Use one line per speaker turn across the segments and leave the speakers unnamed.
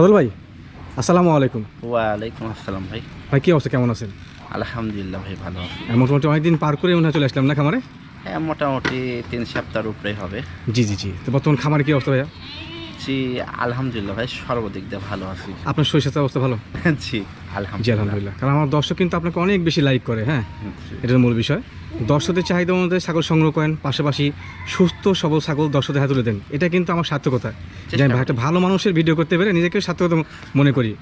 সদল ভাই আসসালামু আলাইকুম।
ওয়ালাইকুম আসসালাম ভাই।
ভাই কি অবস্থা? কেমন আছেন?
আলহামদুলিল্লাহ ভাই ভালো আছি।
মোটামুটি অনেকদিন পার করে মনে হয় চলে আসলাম না খামারে?
হ্যাঁ মোটামুটি তিন সপ্তাহের উপরে হবে।
জি জি জি। তো বর্তমান খামারে কী অবস্থা ভাইয়া?
জি আলহামদুলিল্লাহ ভাই সর্বদিক দিয়ে ভালো আছি।
আপনার শরীর স্বাস্থ্য অবস্থা ভালো?
জি
জি
আলহামদুলিল্লাহ।
আলহামদুলিল্লাহ কারণ আমার দর্শক কিন্তু আপনাকে অনেক বেশি লাইক করে হ্যাঁ। এটার মূল বিষয়। দর্শকদের চাহিদা অনুযায়ী ছাগল সংগ্রহ করেন পাশাপাশি সুস্থ সবল ছাগল দর্শকদের হাতে তুলে দেন। এটা কিন্তু আমার সার্থকতা। যে আমি একটা ভালো মানুষের ভিডিও করতে পেরে নিজেকে সার্থকতা মনে করি।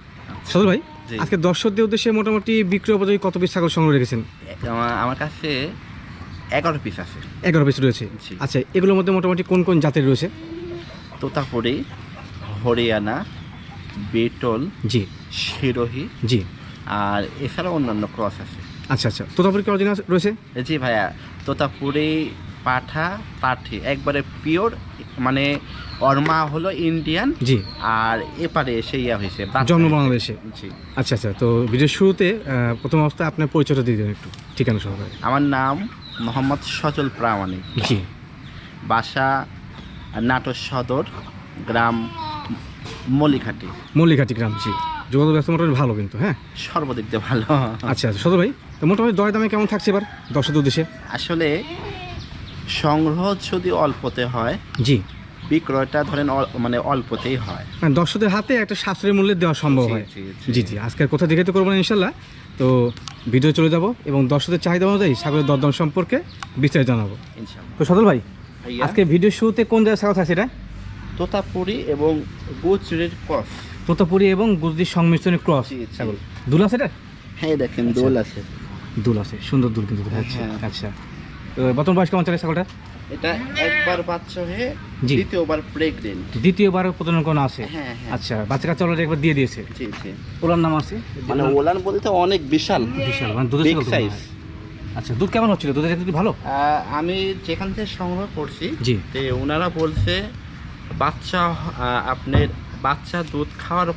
সদল ভাই আজকে দর্শকদের উদ্দেশ্যে মোটামুটি বিক্রয় উপযোগী কত পিস ছাগল সংগ্রহ রেখেছেন?
আমার- আমার কাছে এগারো পিস আছে।
এগারো পিস রয়েছে। আচ্ছা এগুলোর মধ্যে মোটামুটি কোন কোন জাতের রয়েছে?
তোতাপুরি হরিয়ানা বেটল
জি।
শিরোহি
জি।
আর এছাড়াও অন্যান্য ক্রস আছে।
আচ্ছা আচ্ছা। তোতাপুরি কি অরিজিনাল রয়েছে?
জি ভাইয়া তোতাপুরি পাঠা পাঠি একবারে পিওর মানে অর্মা হলো ইন্ডিয়ান
জি।
আর এপারে এসে ইয়া হয়েছে
জন্ম বাংলাদেশে।
জি।
আচ্ছা আচ্ছা। তো ভিডিওর শুরুতে প্রথম অবস্থায় আপনার পরিচয়টা দিয়ে দেবেন একটু ঠিকানা সহকারে।
আমার নাম মোহাম্মদ সচল প্রামাণিক।
জি।
বাসা নাটোর সদর গ্রাম মলিঘাটি
মল্লিঘাটি গ্রাম জি। যোগাযোগ ব্যবস্থা মোটামুটি ভালো কিন্তু হ্যাঁ?
সর্বদিক দিয়ে ভালো।
আচ্ছা আচ্ছা সদর ভাই তো মোটামুটি দয় দামে কেমন থাকছে এবার দর্শকদের উদ্দেশ্যে?
আসলে সংগ্রহ যদি অল্পতে হয়
জি।
বিক্রয়টা ধরেন অল- মানে অল্পতেই হয়।
হ্যাঁ দর্শকদের হাতে একটা সাশ্রয়ী মূল্যে দেওয়া সম্ভব
জি,
হয়।
জি,
জি। জি আজকের কথা দেখে তো করব না ইনশাল্লাহ তো ভিডিও চলে যাব এবং দর্শকদের চাহিদা অনুযায়ী সাগরের দরদাম সম্পর্কে বিস্তারিত জানাব।
ইনশাআল্লাহ।
তো সদল ভাই
ভাইয়া,
আজকে ভিডিও শুরুতে কোন জায়গায় ছাগল থাকছে এটা?
তোতাপুরি এবং গুজরির ক্রস।
তোতাপুরি এবং গুজরির সংমিশ্রণে ক্রস। ছাগল। দুল আছে এটা?
হ্যাঁ দেখেন
আচ্ছা।
দোল আছে।
দুল আছে সুন্দর দুল কিন্তু।
হ্যাঁ।
আচ্ছা তো বর্তমান বয়স কেমন চলে ছাগলটা?
এটা একবার বাচ্চা হয়ে। দ্বিতীয়বার প্রেগনেন্ট
দ্বিতীয়বার প্রজনন কোনো আছে?
হ্যাঁ হ্যাঁ।
আচ্ছা বাচ্চা কাচ্চা অলরেডি একবার দিয়ে দিয়েছে।
জি জি।
ওলার নাম আছে?
মানে ওলান বলতে অনেক বিশাল।
বিশাল মানে দুধের
সাইজ।
আচ্ছা দুধ কেমন হচ্ছিল? দুধের একটু ভালো?
আমি যেখান থেকে সংগ্রহ করছি
জি।
তে ওনারা বলছে বাচ্চা আপনার বাচ্চা দুধ খাওয়ার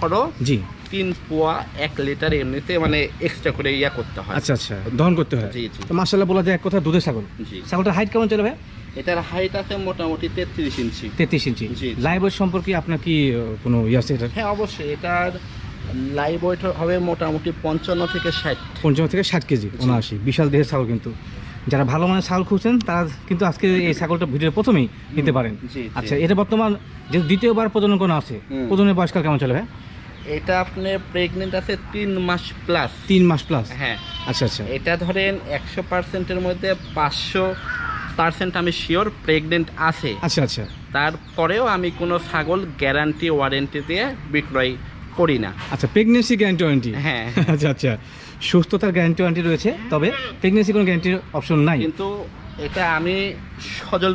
পরও
জি।
তিন পোয়া এক লিটার এমনিতে মানে এক্সট্রা করে ইয়া করতে হয়।
আচ্ছা আচ্ছা দহন করতে হয়।
জি জি।
তো মার্শাল্লাহ বলা যায় এক কথা দুধের ছাগল।
জি।
ছাগলটার হাইট কেমন চলে ভাই
এটার হাইট আছে মোটামুটি তেত্রিশ ইঞ্চি।
তেত্রিশ ইঞ্চি।
জি।
লাইভ সম্পর্কে আপনার কি কোনো ইয়ে আছে এটা
হ্যাঁ অবশ্যই এটার লাইভ ওয়েট হবে মোটামুটি পঞ্চান্ন থেকে ষাট।
পঞ্চান্ন থেকে ষাট কেজি উনআশি। বিশাল দেহের ছাগল কিন্তু। যারা ভালো মানের ছাগল খুঁজছেন তারা কিন্তু আজকে এই ছাগলটা ভিডিওর প্রথমেই নিতে পারেন। আচ্ছা এটা বর্তমান যে দ্বিতীয়বার প্রজনন কোনো আছে। প্রজনের বয়সকাল কেমন চলে ভাই?
এটা আপনার প্রেগনেন্ট আছে তিন মাস প্লাস
তিন মাস প্লাস
হ্যাঁ।
আচ্ছা আচ্ছা।
এটা ধরেন একশো পার্সেন্টের মধ্যে পাঁচশো পার্সেন্ট আমি শিওর প্রেগনেন্ট আছে।
আচ্ছা আচ্ছা।
তারপরেও আমি কোনো ছাগল গ্যারান্টি ওয়ারেন্টি দিয়ে বিক্রয় করি না।
আচ্ছা প্রেগনেন্সি গ্যারান্টি ওয়ারেন্টি
হ্যাঁ।
আচ্ছা আচ্ছা। সুস্থতার গ্যারান্টি ওয়ারেন্টি রয়েছে তবে প্রেগনেন্সি কোনো গ্যারান্টির অপশন নাই।
কিন্তু এটা আমি সজল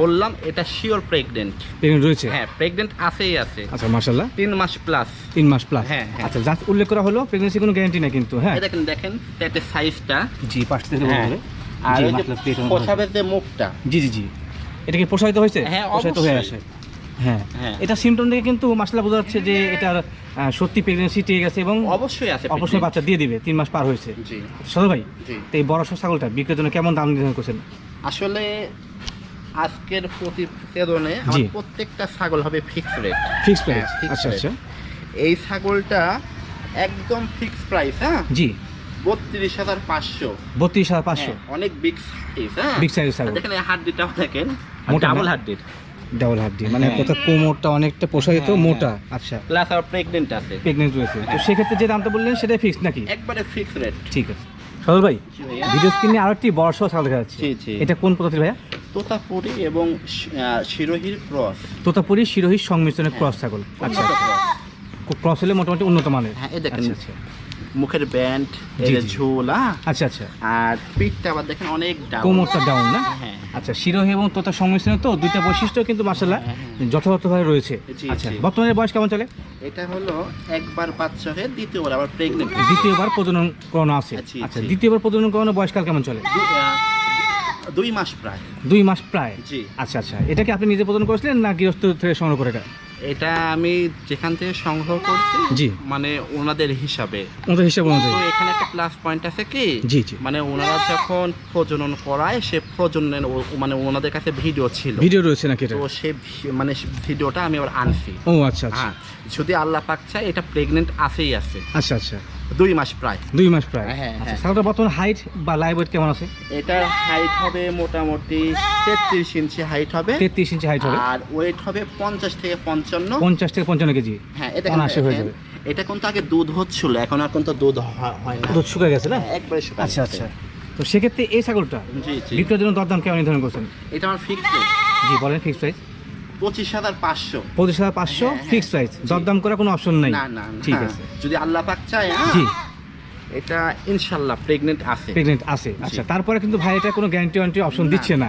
বললাম এটা শিওর প্রেগনেন্ট
প্রেগনেন্ট রয়েছে?
হ্যাঁ প্রেগনেন্ট আছেই আছে।
আচ্ছা মার্শাল্লাহ
তিন মাস প্লাস
তিন মাস প্লাস
হ্যাঁ, হ্যাঁ।
আচ্ছা জাস্ট উল্লেখ করা হলো প্রেগনেন্সি কোনো গ্যারান্টি নাই কিন্তু হ্যাঁ?
দেখেন দেখেন পেটের সাইজটা
জি পাশ থেকে
হ্যাঁ।
বলে
আর ওই যে মুখটা।
জি জি জি। এটা কি প্রসারিত হয়েছে?
হ্যাঁ,
প্রসারিত হয়ে। আসে। হ্যাঁ।
হ্যাঁ।
এটা সিমটম থেকে কিন্তু মাসলা বোঝা যাচ্ছে যে এটার সত্যি প্রেগনেন্সি টিকে গেছে এবং
অবশ্যই আছে
অবশ্যই বাচ্চা দিয়ে দিবে তিন মাস পার হয়েছে। সদর ভাই তো এই বড় ছাগলটা বিক্রির জন্য কেমন দাম নির্ধারণ করছেন?
আসলে আজকের প্রতিবেদনে আমার প্রত্যেকটা ছাগল হবে ফিক্স রেট
ফিক্স প্রাইস আচ্ছা আচ্ছা।
এই ছাগলটা একদম ফিক্স প্রাইস হ্যাঁ?
জি।
বত্রিশ হাজার পাঁচশো।
বত্রিশ হাজার পাঁচশো।
হ্যাঁ, অনেক বিগ সাইজ হ্যাঁ?
বিগ সাইজ
দেখেন হাড্ডিটাও দেখেন ডাবল হাড্ডির।
ডাবল হাড্ডি মানে
হ্যাঁ।
কোথাও কোমরটা অনেকটা প্রসারিত
হ্যাঁ,
মোটা। আচ্ছা।
প্লাস আর প্রেগনেন্ট আছে।
প্রেগনেন্ট রয়েছে। তো সেক্ষেত্রে যে দামটা বললেন সেটাই ফিক্স নাকি?
একবারে ফিক্স রেট
ঠিক আছে। সদর ভাই। ভিডিও স্ক্রিনে আরও একটি বড় ছাগল দেখা যাচ্ছে। এটা কোন প্রজাতির ভাইয়া?
তোতাপুরি এবং শিরোহির ক্রস
তোতাপুরি শিরোহির সংমিশ্রণের ক্রস ছাগল। আচ্ছা। ক্রস হলে মোটামুটি উন্নত মানের।
হ্যাঁ এই দেখেন।
আচ্ছা আচ্ছা।
মুখের ব্যান্ড এর ঝোল। হ্যাঁ
আচ্ছা আচ্ছা।
আর পিঠটা আবার দেখেন অনেক ডাউন
কোমরটা ডাউন না?
হ্যাঁ।
আচ্ছা শিরোহি এবং তোতা সংমিশ্রণ তো দুইটা বৈশিষ্ট্য কিন্তু মাসাল্লাহ
হ্যাঁ, হ্যাঁ।
যথাযথভাবে রয়েছে। আচ্ছা বর্তমানে বয়স কেমন চলে?
এটা হলো একবার বাচ্চা হয়ে দ্বিতীয়বার আবার প্রেগনেন্ট
দ্বিতীয়বার প্রজনন করানো আছে। আচ্ছা দ্বিতীয়বার প্রজনন করানো বয়সকাল কেমন চলে?
দুই মাস প্রায়।
দুই মাস প্রায়।
জি।
আচ্ছা আচ্ছা। এটা কি আপনি নিজে প্রজনন করেছিলেন না গৃহস্থ থেকে সংগ্রহ করে এটা
আমি যেখান থেকে সংগ্রহ করছি
জি।
মানে ওনাদের হিসাবে।
ওনাদের হিসাব অনুযায়ী
এখানে একটা প্লাস পয়েন্ট আছে কি?
জি জি।
মানে ওনারা যখন প্রজনন করায় সে প্রজননের মানে ওনাদের কাছে ভিডিও ছিল।
ভিডিও রয়েছে নাকি এটা?
তো সে মানে ভিডিওটা আমি আবার আনছি।
ও আচ্ছা আচ্ছা।
হ্যাঁ যদি আল্লাহ পাক চায় এটা প্রেগনেন্ট আছেই আছে।
আচ্ছা আচ্ছা।
দুই মাস প্রায়।
দুই মাস প্রায়?
হ্যাঁ,
আচ্ছা
হ্যাঁ।
ছাগলটা বর্তমান হাইট বা লাইভ ওয়েট কেমন আছে?
এটার হাইট হবে মোটামুটি তেত্রিশ ইঞ্চি হাইট হবে।
তেত্রিশ ইঞ্চি হাইট হবে।
আর ওয়েট হবে পঞ্চাশ থেকে পঞ্চান্ন।
পঞ্চাশ থেকে পঞ্চান্ন কেজি
হ্যাঁ এটা
অনায়াসে হয়ে যাবে।
এটা কিন্তু আগে দুধ হচ্ছিল এখন আর কিন্তু দুধ হয় হয় না।
দুধ শুকিয়ে গেছে না?
হ্যাঁ, একবারে শুকায়
আচ্ছা আচ্ছা। তো সেক্ষেত্রে এই ছাগলটা বিক্রয়ের জন্য দরদাম কেমন নির্ধারণ করছেন?
এটা আমার ফিক্স
জি বলেন ফিক্স প্রাইস
পঁচিশ হাজার পাঁচশো।
পঁচিশ হাজার পাঁচশো
হ্যাঁ, হ্যাঁ,
ফিক্স প্রাইস দরদাম করার কোনো অপশন নাই।
না না না।
ঠিক
হ্যাঁ,
আছে
যদি আল্লাহ পাক চায় হ্যাঁ,
জি।
এটা ইনশাল্লাহ প্রেগনেন্ট আছে।
প্রেগনেন্ট আছে। আচ্ছা তারপরে কিন্তু ভাই এটা কোনো গ্যারান্টি ওয়ারেন্টি অপশন দিচ্ছে না।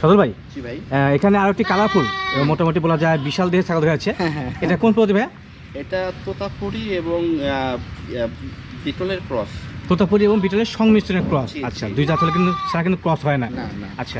সদর ভাই
ভাই।
এখানে আরও একটি কালারফুল মোটামুটি বলা যায় বিশাল দেহের ছাগল দেখা যাচ্ছে
হ্যাঁ, হ্যাঁ,
এটা কোন প্রতি ভাই
এটা তোতাপুরি এবং বিটলের ক্রস।
তোতাপুরি এবং বিটলের সংমিশ্রণের ক্রস। আচ্ছা। দুই জাত হলে কিন্তু সারা কিন্তু ক্রস হয় না। আচ্ছা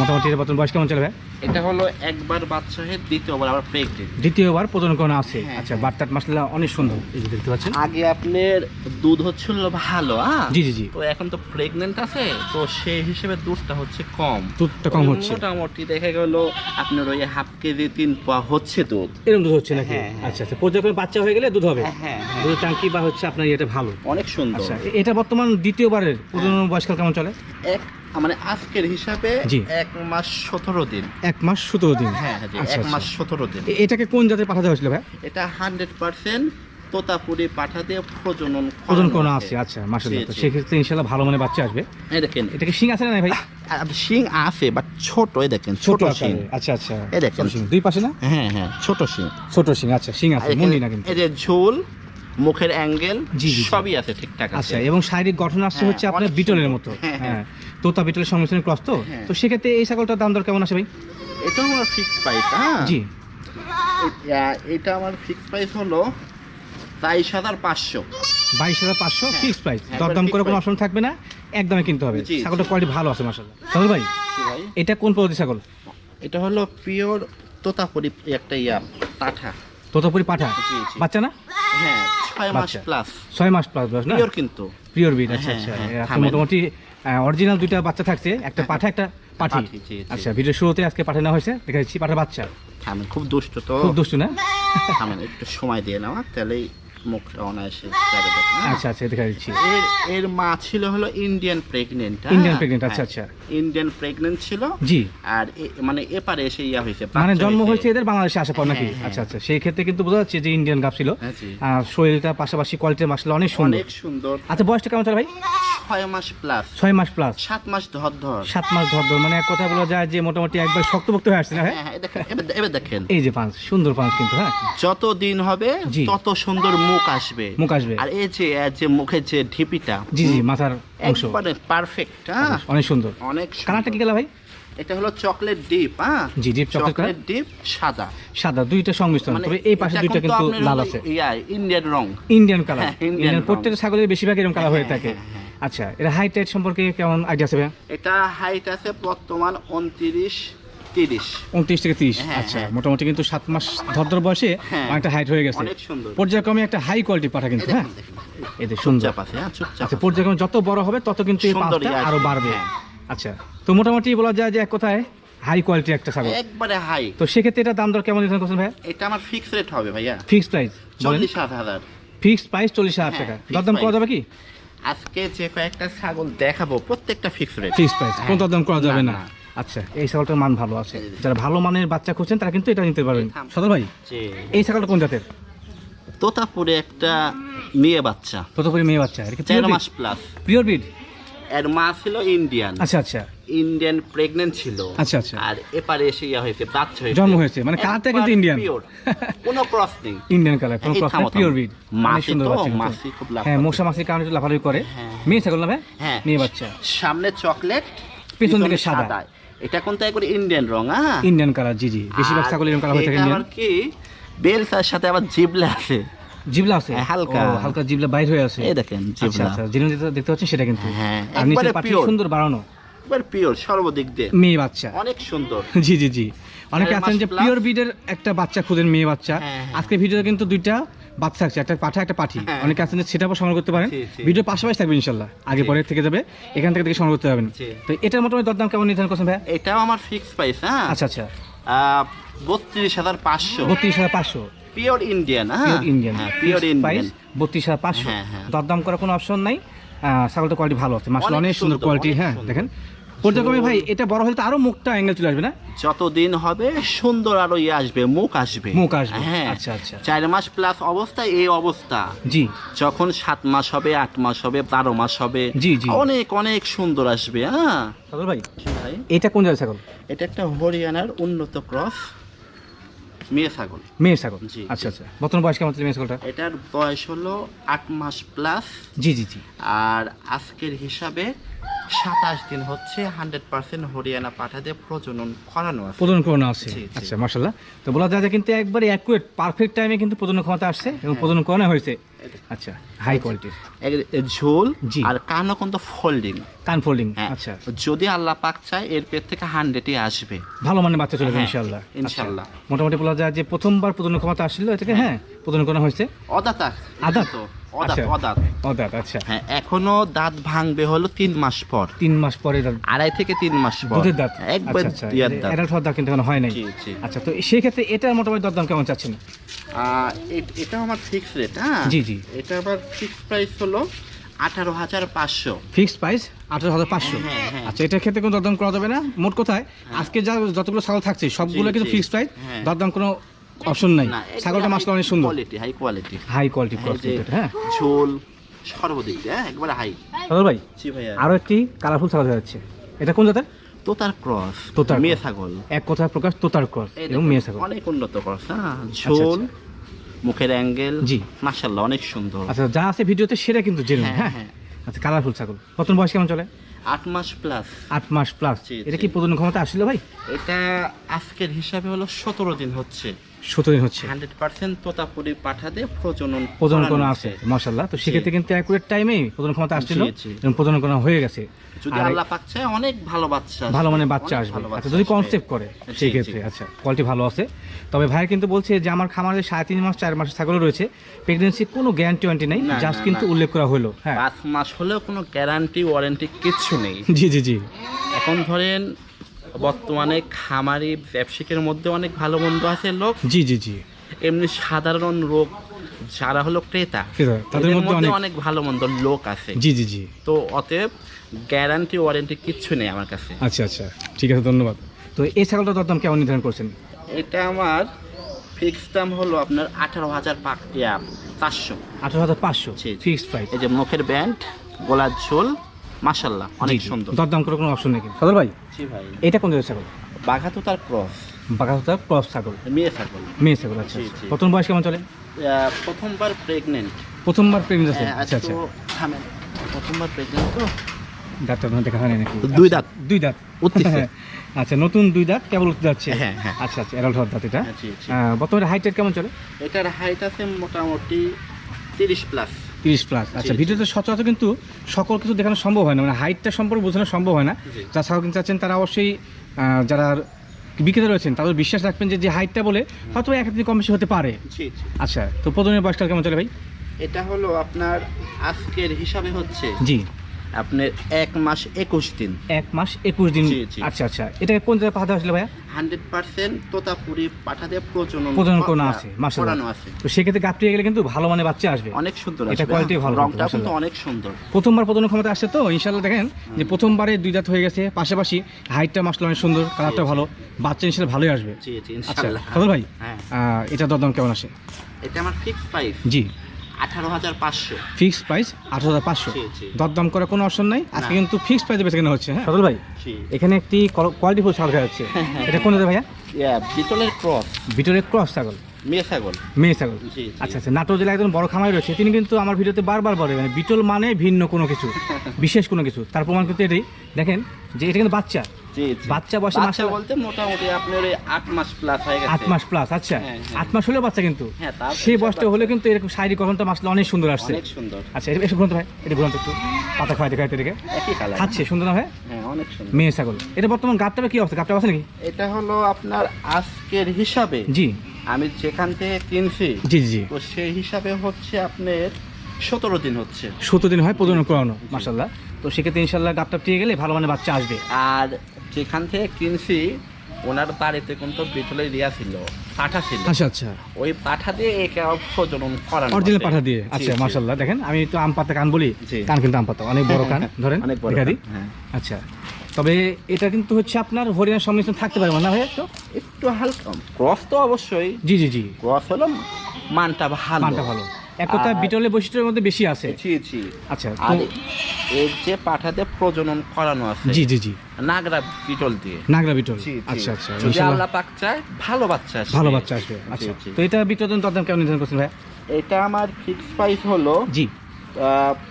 মোটামুটি এর বর্তমান বয়স কেমন চলবে?
এটা হলো একবার বাচ্চা হয়ে দ্বিতীয়বার আবার প্রেগনেন্ট
দ্বিতীয়বার প্রজনন আছে।
হ্যাঁ,
আচ্ছা। বার্তাট মাসলা অনেক সুন্দর। এই যে দেখতে পাচ্ছেন।
আগে আপনার দুধ হচ্ছিল ভালো
জি জি জি।
তো এখন তো প্রেগনেন্ট আছে তো সেই হিসেবে দুধটা হচ্ছে কম।
দুধটা কম হচ্ছে।
মোটামুটি দেখা গেল আপনার ওই হাফ কেজি তিন পা হচ্ছে দুধ।
এরকম দুধ হচ্ছে নাকি?
হ্যাঁ, হ্যাঁ।
আচ্ছা আচ্ছা পর্যায়ক্রমে বাচ্চা হয়ে গেলে দুধ হবে।
হ্যাঁ
দুধের টাঙ্কি বা হচ্ছে আপনার ইয়েটা ভালো।
অনেক সুন্দর।
আচ্ছা এটা বর্তমান দ্বিতীয়বারের প্রজনন বয়সকাল কেমন চলে?
এক মানে আজকের হিসাবে এক মাস সতেরো দিন।
এক মাস সতেরো দিন?
হ্যাঁ
আচ্ছা,
এক
আচ্ছা।
মাস সতেরো দিন।
এটাকে কোন জাতে পাঠাতে হয়েছিল ভাই?
এটা হান্ড্রেড পার্সেন্ট তোতাপুরি পাঠা দিয়ে প্রজনন
ওজন
করানো
কোনো
আছে।
আচ্ছা সেক্ষেত্রে ভালো মানে বাচ্চা আসবে।
এই দেখেন।
এটা কি শিং আছে না ভাই?
শিং আছে বাট ছোট এই দেখেন ছোট শিং।
আচ্ছা আচ্ছা।
এই দেখেন।
শিং। দুই পাশে না?
হ্যাঁ হ্যাঁ ছোট শিং।
ছোট শিং আচ্ছা শিং আছে
এখানে-
মুন্ডি না কিন্তু।
এই যে ঝোল মুখের অ্যাঙ্গেল। সবই আছে ঠিকঠাক আছে।
আচ্ছা এবং শারীরিক গঠন আসছে
হ্যাঁ,
হচ্ছে আপনার বিটলের মতো।
হ্যাঁ,
হ্যাঁ। তোতা বিটলের সংমিশ্রণের ক্রস তো?
হ্যাঁ।
তো সেক্ষেত্রে এই ছাগলটার দাম দর কেমন আছে ভাই?
এটাও আমার ফিক্স প্রাইস হ্যাঁ।
জি।
এটা আমার ফিক্স প্রাইস হলো বাইশ হাজার পাঁচশো।
বাইশ হাজার পাঁচশো
হ্যাঁ,
ফিক্স প্রাইস
একবারে
দরদাম করে কোনো। অপশন থাকবে না একদমই কিনতে হবে।
জি,
ছাগলটার কোয়ালিটি ভালো আছে মাসাল্লাহ সাগর ভাই এটা কোন প্রজাতির ছাগল?
এটা হলো পিওর তোতাপুরি একটা ইয়া পাঠা।
তোতাপুরি পাঠা। বাচ্চা না?
হ্যাঁ ছয় মাস প্লাস
ছয় মাস প্লাস না?
পিওর কিন্তু।
প্রিয়র বিট আচ্ছা
হ্যাঁ,
আচ্ছা
হ্যাঁ,
এ মোটামুটি অরিজিনাল দুইটা বাচ্চা থাকছে একটা পাঠা একটা পাঠি।
পাঠি, জি, জি।
আচ্ছা ভিডিও শুরুতে আজকে পাঠানো হয়েছে দেখে যাচ্ছি পাঠা বাচ্চা
খুব দুষ্ট তো।
খুব দুষ্টু না?
একটু সময় দিয়ে নেওয়া তাহলেই মুখটা অনায়াসে যাবে দেখুন, হ্যাঁ?
আচ্ছা আচ্ছা দেখা দিচ্ছি।
এর এর মা ছিল হলো ইন্ডিয়ান প্রেগনেন্ট
Indian pregnant, আচ্ছা, আচ্ছা।
ইন্ডিয়ান প্রেগনেন্ট ছিল।
জি।
আর মানে এপারে এসে ইয়া হয়েছে
মানে জন্ম হয়েছে। এদের বাংলাদেশে আসার পর নাকি?
হ্যাঁ, হ্যাঁ।
আচ্ছা আচ্ছা সেই ক্ষেত্রে কিন্তু বোঝা যাচ্ছে যে ইন্ডিয়ান ছিল।
হ্যাঁ,
আর শরীরটা পাশাপাশি কোয়ালিটির মাসলা অনেক সুন্দর।
অনেক সুন্দর।
আচ্ছা বয়সটা কেমন চলে ভাই?
ছয় মাস প্লাস
ছয় মাস প্লাস
সাত মাস ধর ধর
সাত মাস ধর ধর মানে এক কথা বলা যায় যে মোটামুটি একবার শক্তপোক্ত হয়ে আসছে না হ্যাঁ?
হ্যাঁ হ্যাঁ, দেখেন এবার এবার দেখেন।
এই যে পাঁচ সুন্দর পাঁচ কিন্তু হ্যাঁ?
যত দিন হবে তত সুন্দর মুখ আসবে।
মুখ আসবে।
আর এই যে এর যে মুখের যে ঢিপিটা
জি জি মাথার অংশ।
একবারে পারফেক্ট হ্যাঁ?
অনেক সুন্দর।
অনেক
কালারটা কি গেল ভাই?
এটা হলো চকলেট ডিপ হ্যাঁ?
জি, chocolate
চকলেট ডিপ সাদা।
সাদা দুইটা সংমিশ্রণ।
মানে
তবে এই পাশে দুইটা কিন্তু লাল আছে।
ইয়া ইন্ডিয়ান রং।
ইন্ডিয়ান কালার ইন্ডিয়ান প্রত্যেকটা ছাগলের বেশিরভাগ এরকম কালার হয়ে
হ্যাঁ,
থাকে।
হ্যাঁ।
আচ্ছা এটা হাইট টাইট সম্পর্কে কেমন আইডিয়া আছে ভাই
এটা হাইট আছে বর্তমান উনত্রিশ তিরিশ।
উনত্রিশ থেকে তিরিশ।
হ্যাঁ,
আচ্ছা
হ্যাঁ।
মোটামুটি কিন্তু সাত মাস ধর বয়সে
হ্যাঁ।
অনেকটা হাইট হয়ে গেছে। পর্যায়ক্রমে একটা হাই কোয়ালিটি পাঠা কিন্তু হ্যাঁ। এতে সুন্দর।
হ্যাঁ
আচ্ছা পর্যায়ক্রমে যত বড় হবে তত কিন্তু এই
আরও
বাড়বে।
হ্যাঁ।
আচ্ছা তো মোটামুটি বলা যায় যে এক কথায় হাই কোয়ালিটির একটা ছাগল।
একবারে হাই
তো সেক্ষেত্রে এটা দাম দর কেমন নির্ধারণ করছেন ভাই
এটা আমার ফিক্স রেট হবে ভাইয়া।
ফিক্সড প্রাইস বলেন।
চল্লিশ হাজার
ফিক্সড প্রাইস চল্লিশ হাজার
হ্যাঁ,
টাকা। দরদাম করা যাবে কি?
আজকে যে কয়েকটা ছাগল দেখাবো প্রত্যেকটা ফিক্স রেট
ফিক্সড প্রাইস
হ্যাঁ।
কোনো দরদাম করা যাবে না, আচ্ছা এই ছাগলটার মান ভালো আছে। যারা ভালো মানের বাচ্চা খুঁজছেন তারা কিন্তু এটা নিতে পারবেন। সদর ভাই এই ছাগলটা কোন জাতের?
তোতাপুরে একটা মেয়ে বাচ্চা।
ততপুরি মেয়ে বাচ্চা।
চার মাস প্লাস
পিওর ব্রিড
এর মা ছিল ইন্ডিয়ান
আচ্ছা আচ্ছা।
ইন্ডিয়ান প্রেগনেন্ট ছিল।
আচ্ছা, আচ্ছা।
আর এপারে এসে ইয়া হয়েছে বাচ্চা হয়েছে।
জন্ম হয়েছে, মানে কালারটা কিন্তু ইন্ডিয়ান
পিওর কোনো ক্রস নেই।
ইন্ডিয়ান কালার কোনো ক্রস
থামো,
পিওর ব্রিড
মাছি
সুন্দর বাচ্চা।
মাছি খুব লাফালাফি।
হ্যাঁ মশা মাছির কারণে একটু লাফালাফি করে।
হ্যাঁ।
মেয়ে ছাগল না ভাই?
হ্যাঁ।
মেয়ে বাচ্চা।
সামনে চকলেট
পিছন দিকে সাদা।
এটা কিন্তু একবার ইন্ডিয়ান রং হ্যাঁ
ইন্ডিয়ান কালার জি জি। বেশিরভাগ
আর
ছাগল এরকম কালার হয়ে থাকে ইন্ডিয়ান
আবার কি? বেলসার সাথে আবার জিবলা আছে।
জিবলা আছে?
হ্যাঁ, হালকা।
হালকা জিবলা বাইর হয়ে আছে।
এই দেখেন
আচ্ছা
জিবলা।
আচ্ছা যেটা দেখতে পাচ্ছেন সেটা কিন্তু।
হ্যাঁ,
আর
একবারে
পাটি সুন্দর বাড়ানো।
একবার পিওর সর্বদিক দিয়ে।
মেয়ে বাচ্চা।
অনেক সুন্দর।
জি জি জি। অনেকে আছেন যে পিওর ব্রিডের একটা বাচ্চা খুঁজেন মেয়ে বাচ্চা।
হ্যাঁ, হ্যাঁ।
আজকে ভিডিওতে কিন্তু দুইটা বাচ্চা থাকছে একটা পাঠা একটা পাঠি।
হ্যাঁ।
অনেকে আছেন যে সেটাও সংগ্রহ করতে পারেন। ভিডিও পাশাপাশি থাকবে ইনশাল্লাহ। আগে। পরে থেকে যাবে এখান থেকে দেখে সংগ্রহ করতে পারবেন। তো এটার মোটামুটি দরদাম কেমন নির্ধারণ করছেন ভাইয়া?
এটাও আমার ফিক্স প্রাইস হ্যাঁ।
আচ্ছা আচ্ছা।
বত্রিশ হাজার পাঁচশো।
বত্রিশ হাজার পাঁচশো।
পিওর ইন্ডিয়ান হ্যাঁ।
পিওর ইন্ডিয়ান
পিওর ইন্ডিয়ান
বত্রিশ হাজার পাঁচশো।
হ্যাঁ, হ্যাঁ।
দরদাম করার কোনো অপশন নাই। ছাগলটা কোয়ালিটি ভালো আছে। মাসলে
অনেক
সুন্দর, কোয়ালিটি হ্যাঁ দেখেন। পর্যায়ক্রমে ভাই এটা বড় হলে তো আরও মুখটা অ্যাঙ্গেল চলে আসবে না?
যতদিন হবে সুন্দর আরও ইয়ে আসবে মুখ আসবে।
মুখ আসবে।
হ্যাঁ।
আচ্ছা, আচ্ছা।
চার মাস প্লাস অবস্থা এই অবস্থা।
জি।
যখন সাত মাস হবে আট মাস হবে বারো মাস হবে
জি, জি।
অনেক অনেক সুন্দর আসবে হ্যাঁ।
ভাই এটা কোন জায়গায় ছাগল?
এটা একটা হরিয়ানার উন্নত ক্রস মেয়ে ছাগল।
মেয়ে ছাগল?
জি,
আচ্ছা আচ্ছা। বর্তমান বয়স কেমন মেয়ে ছাগলটা
এটার বয়স হলো আট মাস প্লাস
জি জি জি।
আর আজকের হিসাবে সাতাশ দিন হচ্ছে হান্ড্রেড পার্সেন্ট হরিয়ানা পাঠা দিয়ে প্রজনন করানো আছে।
প্রজনন করোনা আছে। আচ্ছা মার্শাল্লাহ তো বলা যায় যে কিন্তু একবারে অ্যাকুরেট পারফেক্ট টাইমে কিন্তু প্রজনন ক্ষমতা আসছে
হ্যাঁ।
এবং প্রজনন করানো হয়েছে। আচ্ছা হাই কোয়ালিটির
ঝোল
জি।
আর কানও কিন্তু ফোল্ডিং
কান ফোল্ডিং
হ্যাঁ।
আচ্ছা।
যদি আল্লাহ পাক চায় এর পেট থেকে হান্ড্রেডই আসবে।
ভালো মানে বাচ্চা চলে যাবে
হ্যাঁ,
ইনশাল্লাহ
ইনশাল্লাহ।
আচ্ছা, মোটামুটি বলা যায় যে প্রথমবার প্রজনন ক্ষমতা আসছিল এটাকে হ্যাঁ। প্রজনন করা হয়েছে।
অদাতা
আদাত?
তো অদাত
আচ্ছা।
অদাত।
ও আচ্ছা।
হ্যাঁ এখনও দাঁত ভাঙবে হলো তিন মাস পর।
তিন মাস পরে দাঁত
আড়াই থেকে তিন মাস পর।
দুধের দাঁত।
একবার
আচ্ছা
ইয়ার দাঁত।
অ্যাডাল্ট দাঁত কিন্তু এখন হয় নাই। আচ্ছা তো সেই ক্ষেত্রে এটার মোটামুটি দরদাম কেমন চাচ্ছেন?
এটা আমার ফিক্স রেট হ্যাঁ?
জি, জি।
এটা আবার ফিক্স প্রাইস হলো আঠারো হাজার পাঁচশো।
ফিক্সড প্রাইস আঠারো হাজার পাঁচশো।
হ্যাঁ, হ্যাঁ।
আচ্ছা এটার ক্ষেত্রে কোনো দরদাম করা যাবে না? মোট কোথায় আজকে যা যতগুলো ছাগল থাকছে সবগুলো কিন্তু ফিক্সড প্রাইস
হ্যাঁ।
দরদাম কোনো অপশন নাই। ছাগলটা মাসলে অনেক সুন্দর।
Quality high quality
high quality হ্যাঁ?
ঝোল সর্বদিক হ্যাঁ একবারে হাই
ছাগল ভাই
জি ভাইয়া।
আরও একটি কালারফুল ছাগল দেখা যাচ্ছে। এটা কোন জাতের?
তোতার ক্রস
তোতার
মেয়ে ছাগল।
এক কথায় প্রকাশ তোতার ক্রস এবং মেয়ে ছাগল।
অনেক উন্নত ক্রস হ্যাঁ ঝোল মুখের অ্যাঙ্গেল
জি।
মাশাল্লাহ অনেক সুন্দর।
আচ্ছা যা আছে ভিডিওতে সেটা কিন্তু জেনে
হ্যাঁ,
হ্যাঁ?
হ্যাঁ।
আচ্ছা কালারফুল ছাগল। প্রথম বয়স কেমন চলে?
আট মাস প্লাস
আট মাস প্লাস এটা কি প্রজনন ক্ষমতা আসছিল ভাই?
এটা আজকের হিসাবে হলো সতেরো দিন হচ্ছে।
সতেরো হচ্ছে।
হান্ড্রেড পার্সেন্ট তোতাপুরি পাঠাতে প্রজনন
প্রজনন করা আছে মাশাল্লাহ তো সেক্ষেত্রে কিন্তু অ্যাকুরেট টাইমেই প্রজনন ক্ষমতা আসছিল। এবং প্রজনন করা হয়ে গেছে।
যদি আল্লাহ চায় অনেক ভালো বাচ্চা
ভালো মানে বাচ্চা আসবে। আচ্ছা
বাচ্চা
যদি কনসেপ্ট করে
জি,
সেই
জি।
ক্ষেত্রে আচ্ছা কোয়ালিটি ভালো আছে। তবে ভাই কিন্তু বলছে যে আমার খামারে সাড়ে তিন মাস চার মাসের ছাগল রয়েছে। প্রেগনেন্সি কোনো গ্যারান্টি ওয়ারেন্টি নেই জাস্ট কিন্তু উল্লেখ করা হলো হ্যাঁ।
পাঁচ মাস হলেও কোনো গ্যারান্টি ওয়ারেন্টি কিচ্ছু নেই।
জি জি জি।
এখন ধরেন বর্তমানে খামারি ব্যবসায়িকের মধ্যে অনেক ভালো মন্দ আছে লোক।
জি জি জি।
এমনি সাধারণ লোক যারা হলো ক্রেতা
তাদের মধ্যে অনেক-
ভালো মন্দ লোক আছে।
জি জি জি।
তো অতএব গ্যারান্টি ওয়ারেন্টি কিচ্ছু নেই আমার কাছে।
আচ্ছা আচ্ছা। ঠিক আছে ধন্যবাদ। তো এই ছাগলটার দরদাম কেমন নির্ধারণ করছেন?
এটা আমার ফিক্স দাম হলো আপনার আঠারো হাজার পাক পাঁচশো।
আঠারো হাজার পাঁচশো। ফিক্সড প্রাইস
এই যে মুখের ব্যান্ড গলার ঝোল মাশাল্লাহ অনেক সুন্দর।
দরদাম করার কোনো অপশন নেই সদর ভাই
জি ভাই।
এটা কোন জায়গায় ছাগল?
বাঘা তো তার ক্রস।
বাঘাহতা ক্রস ছাগল।
মেয়ে ছাগল।
মেয়ে ছাগল আচ্ছা আচ্ছা। প্রথম বয়স কেমন চলে?
প্রথমবার প্রেগনেন্ট
প্রথমবার প্রেগনেন্ট আছে? আচ্ছা আচ্ছা।
থামেন প্রথমবার প্রেগনেন্ট তো।
আপনার দেখা হয় নাকি?
দুই
আচ্ছা,
দাঁত।
দুই দাঁত।
উঠতেছে।
আচ্ছা নতুন দুই দাঁত কেবল উঠতে যাচ্ছে।
হ্যাঁ, হ্যাঁ।
আচ্ছা আচ্ছা অ্যাডাল্ট হওয়ার দাঁত এটা।
হ্যাঁ, জি, জি।
বর্তমানে হাইট কেমন চলে?
এটার হাইট আছে মোটামুটি তিরিশ প্লাস
তিরিশ প্লাস আচ্ছা ভিডিওতে সচরাচর কিন্তু সকল কিছু দেখানো সম্ভব হয় না। মানে হাইটটা সম্পর্কে বোঝানো সম্ভব হয় না।
যা
যারা কিন্তু চাচ্ছেন তারা অবশ্যই যারা বিক্রেতা রয়েছেন তাদের বিশ্বাস রাখবেন যে যে হাইটটা বলে হয়তো এক দিন কম বেশি হতে পারে। আচ্ছা তো প্রথমে বয়সকাল কেমন চলে ভাই?
এটা হলো আপনার আজকের হিসাবে হচ্ছে।
জি।
আপনার এক মাস একুশ দিন।
এক মাস একুশ দিন।
জি, জি।
আচ্ছা আচ্ছা। এটা কোন জায়গায় পাঠাতে আসলে ভাইয়া?
হান্ড্রেড পার্সেন্ট তোতাপুরি পাঠাতে প্রজনন
প্রজনন
করা-
কোনো আছে মাসাল্লাহ
করানো আছে।
তো সেক্ষেত্রে গাপটি গেলে কিন্তু ভালো মানে বাচ্চা আসবে।
অনেক সুন্দর
এটা
আসবে,
quality
হ্যাঁ।
ভালো
রংটা
কিন্তু,
কিন্তু অনেক সুন্দর।
প্রথমবার প্রজনন ক্ষমতা আসছে তো ইনশাল্লাহ দেখেন যে প্রথমবারে দুই দাঁত হয়ে গেছে পাশাপাশি হাইটটা মাসলে অনেক সুন্দর কালারটা ভালো বাচ্চা ইনশাল্লাহ ভালোই আসবে।
জি জি
আচ্ছা ভাই
হ্যাঁ।
আহ, এটা দরদাম কেমন আসে?
এটা আমার ফিক্স প্রাইস
জি।
আঠারো হাজার পাঁচশো।
ফিক্স প্রাইস আঠারো হাজার পাঁচশো। দরদাম করার কোনো অপশন নাই। আজকে কিন্তু ফিক্স প্রাইসে বেছে কেনা হচ্ছে হ্যাঁ? ভাই এখানে একটি কোয়ালিটি ফুল ছাগল যাচ্ছে। এটা কোন ভাইয়া?
ভিতরের বিটলের ক্রস
ভিতরে ক্রস ছাগল।
মেয়ে ছাগল।
মেয়ে ছাগল। আচ্ছা আচ্ছা নাটোর জেলায় একজন বড় খামারি রয়েছে তিনি কিন্তু আমার ভিডিওতে বারবার বলে মানে বিটল মানে ভিন্ন কোনো কিছু বিশেষ কোনো কিছু। তার প্রমাণ কিন্তু এটাই। দেখেন যে এটা কিন্তু বাচ্চা। বাচ্চা বয়সে
বাচ্চা বলতে মোটামুটি আপনার মাস প্লাস হয়ে গেছে।
মাস প্লাস আচ্ছা।
হ্যাঁ, হ্যাঁ।
আট মাস হলেও বাচ্চা কিন্তু।
হ্যাঁ
সেই বয়সটা হলে কিন্তু এরকম শারীরিক গঠনটা মাসলে অনেক সুন্দর আসছে।
অনেক সুন্দর।
আচ্ছা এটা এসে ঘুরন্ত ভাই এটা একটু। পাতা খাওয়াইতে খাইতে রেখে
একই কালার
খাচ্ছে সুন্দর না ভাই?
হ্যাঁ অনেক সুন্দর।
মেয়ে ছাগল। এটা বর্তমান গাপটা কি অবস্থা? গাপটা আছে নাকি?
এটা হলো আপনার আজকের হিসাবে
জি।
আমি যেখান থেকে কিনছি
জি জি
তো সেই হিসাবে হচ্ছে আপনার সতেরো দিন হচ্ছে।
সত্তর দিন হয় প্রজনন করানো মাসাল্লাহ তো সেক্ষেত্রে ইনশাল্লাহ গাপটা পেয়ে গেলে ভালো মানে বাচ্চা আসবে।
আর যেখান থেকে কিনছি ওনার বাড়িতে কিন্তু বিটলের রিয়া ছিল পাঠা ছিল।
আচ্ছা আচ্ছা।
ওই পাঠা দিয়ে একে প্রজনন করানো
অরিজিনাল পাঠা দিয়ে। আচ্ছা
জি।
দেখেন আমি তো আম পাতা কান বলি কান কিন্তু আম পাতা অনেক বড় কান ধরেন
অনেক বড় হ্যাঁ।
আচ্ছা। তবে এটা কিন্তু হচ্ছে আপনার হরিয়ানার সম্মিশ্রণ থাকতে পারবে না ভাই একটু
একটু হালকা ক্রস তো অবশ্যই।
জি জি জি।
ক্রস হলো মানটা ভালো।
মানটা ভালো। এক কথা বিটলের বৈশিষ্ট্যের মধ্যে বেশি আছে।
জি জি
আচ্ছা
এর যে পাঠাতে প্রজনন করানো আছে
জি জি জি।
নাগরা বিটল দিয়ে।
নাগরা বিটল। আচ্ছা আচ্ছা।
যদি আল্লাহ পাক চায় ভালো বাচ্চা আসবে।
ভালো বাচ্চা আসবে। আচ্ছা তো এটা বিটল দরদাম কেমন নির্ধারণ করছেন ভাই
এটা আমার ফিক্স প্রাইস হলো
জি।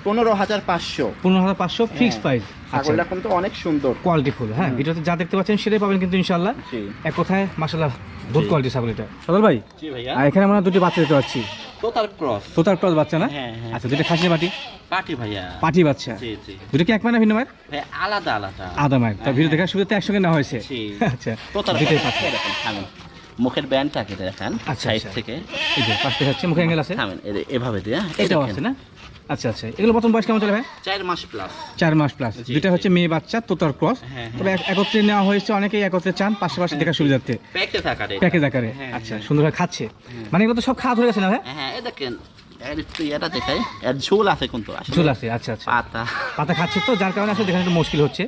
পনেরো হাজার পাঁচশো।
পনেরো হাজার পাঁচশো ফিক্স
হ্যাঁ।
প্রাইস আচ্ছা
ছাগলটা কিন্তু অনেক সুন্দর।
কোয়ালিটি ফুল হ্যাঁ ভিডিওতে যা দেখতে পাচ্ছেন সেটাই পাবেন কিন্তু ইনশাল্লাহ
জি।
এক কথায় মাসাল্লাহ বহুত কোয়ালিটি ছাগল এটা। সদল ভাই আর এখানে আমরা দুটি বাচ্চা দেখতে পাচ্ছি।
তো ক্রস।
তোতার ক্রস বাচ্চা না?
হ্যাঁ, হ্যাঁ।
আচ্ছা দুটো খাসি বাটি?
পাটি ভাইয়া।
পাটি বাচ্চা।
জি জি।
দুটো কি এক মায়ের না ভিন্ন মায়ের?
ভাইয়া আলাদা আলাদা।
মায়ের। তা ভিডিও। দেখার একসঙ্গে নেওয়া হয়েছে। আচ্ছা দুটোই
দেখেন মুখের ব্যান্ডটাকে দেখেন
আচ্ছা,
সাইড
আচ্ছা।
থেকে।
এই যে পাশে হচ্ছে মুখে অ্যাঙ্গেল আছে?
থামেন এভাবে দিয়ে হ্যাঁ,
এটাও আছে না? আচ্ছা আচ্ছা। এগুলো প্রথম বয়স কেমন চলে ভাই?
চার মাস প্লাস
চার মাস প্লাস
জি,
হচ্ছে মেয়ে বাচ্চা তোতার ক্রস
হ্যাঁ,
তবে একত্রে নেওয়া হয়েছে অনেকেই একত্রে চান পাশাপাশি দেখার সুবিধার্থে।
প্যাকে থাকারে
প্যাকেজ আকারে
হ্যাঁ,
আচ্ছা
হ্যাঁ।
সুন্দরভাবে খাচ্ছে। মানে এগুলো তো সব খাওয়া ধরে গেছে না ভাই?
হ্যাঁ এই দেখেন ঝোল আছে কিন্তু
ঝোল আছে আচ্ছা আচ্ছা।
পাতা।
পাতা খাচ্ছে তো যার কারণে আসলে দেখানো একটু মুশকিল হচ্ছে।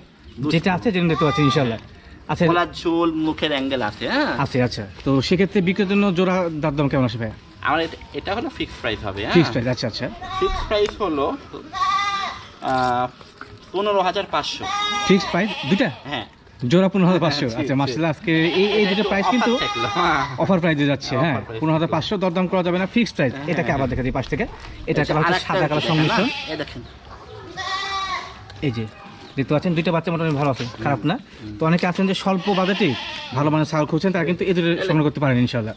যেটা আছে যেটা দেখতে পাচ্ছি ইনশাল্লাহ আচ্ছা।
খোলার ঝোল মুখের অ্যাঙ্গেল আছে হ্যাঁ?
আছে আচ্ছা। তো সেক্ষেত্রে বিক্রির জন্য জোড়া দার দাম কেমন আসে ভাই
আমার এটা- হলো ফিক্স প্রাইস হবে হ্যাঁ?
ফিক্স প্রাইস আচ্ছা আচ্ছা।
ফিক্স প্রাইস হলো পনেরো হাজার পাঁচশো।
ফিক্স প্রাইস দুইটা?
হ্যাঁ।
জোড়া পনেরো হাজার পাঁচশো। আচ্ছা মার্শাল আজকে এই এই দুটো প্রাইস কিন্তু
হ্যাঁ।
অফার প্রাইসে যাচ্ছে হ্যাঁ পনেরো হাজার পাঁচশো দরদাম করা যাবে না ফিক্স প্রাইস
হ্যাঁ,
এটাকে
হ্যাঁ,
আবার দেখা দিই পাশ থেকে। এটা কালার সাদা কালার সংমিশ্রণ।
হ্যাঁ, এই দেখেন।
এই যে দেখতে পাচ্ছেন, দুইটা বাচ্চা মোটামুটি ভালো আছে, খারাপ না। তো অনেকে আছেন যে স্বল্প বাজেটে ভালো মানে ছাগল খুঁজছেন, তারা কিন্তু এদের সংগ্রহ করতে পারেন ইনশাল্লাহ